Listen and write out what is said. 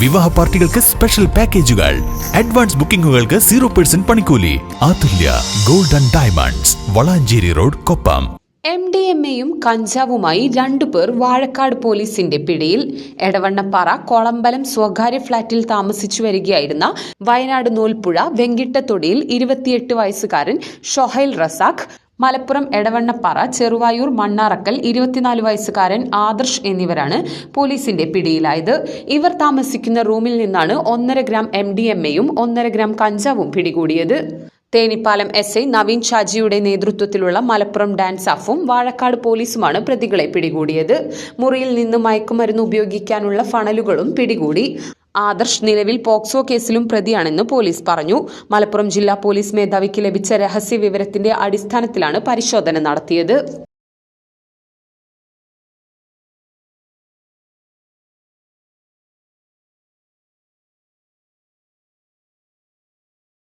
വിവാഹ പാർട്ടികൾക്ക് സ്പെഷ്യൽ പാക്കേജുകൾ അഡ്വാൻസ് ബുക്കിംഗുകൾക്ക് സീറോ പെർസെന്റ് പണിക്കൂലി. Athulya golden diamonds Valanchery road Koppam. M D M എയും കഞ്ചാവുമായി രണ്ടുപേർ വാഴക്കാട് പോലീസിന്റെ പിടിയിൽ എടവണ്ണപ്പാറ കൊളമ്പലം സ്വകാര്യ ഫ്ളാറ്റിൽ താമസിച്ചു വരികയായിരുന്ന വയനാട് നൂൽപ്പുഴ വെങ്കിട്ടത്തൊടിയിൽ ഇരുപത്തിയെട്ട് വയസ്സുകാരൻ ഷൊഹൈൽ റസാഖ് മലപ്പുറം എടവണ്ണപ്പാറ ചെറുവായൂർ മണ്ണാറക്കൽ ഇരുപത്തിനാല് വയസ്സുകാരൻ ആദർശ് എന്നിവരാണ് പോലീസിന്റെ പിടിയിലായത്. ഇവർ താമസിക്കുന്ന റൂമിൽ നിന്നാണ് ഒന്നര ഗ്രാം എം ഡി എം എയും ഒന്നര ഗ്രാം കഞ്ചാവും പിടികൂടിയത്. തേനിപ്പാലം എസ് ഐ നവീൻ ഷാജിയുടെ നേതൃത്വത്തിലുള്ള മലപ്പുറം ഡാൻസ് അഫും വാഴക്കാട് പോലീസുമാണ് പ്രതികളെ പിടികൂടിയത്. മുറിയിൽ നിന്ന് മയക്കുമരുന്ന് ഉപയോഗിക്കാനുള്ള ഫണലുകളും പിടികൂടി. ആദർശ് നിലവിൽ പോക്സോ കേസിലും പ്രതിയാണെന്ന് പോലീസ് പറഞ്ഞു. മലപ്പുറം ജില്ലാ പോലീസ് മേധാവിക്ക് ലഭിച്ച രഹസ്യ വിവരത്തിന്റെ അടിസ്ഥാനത്തിലാണ് പരിശോധന നടത്തിയത്.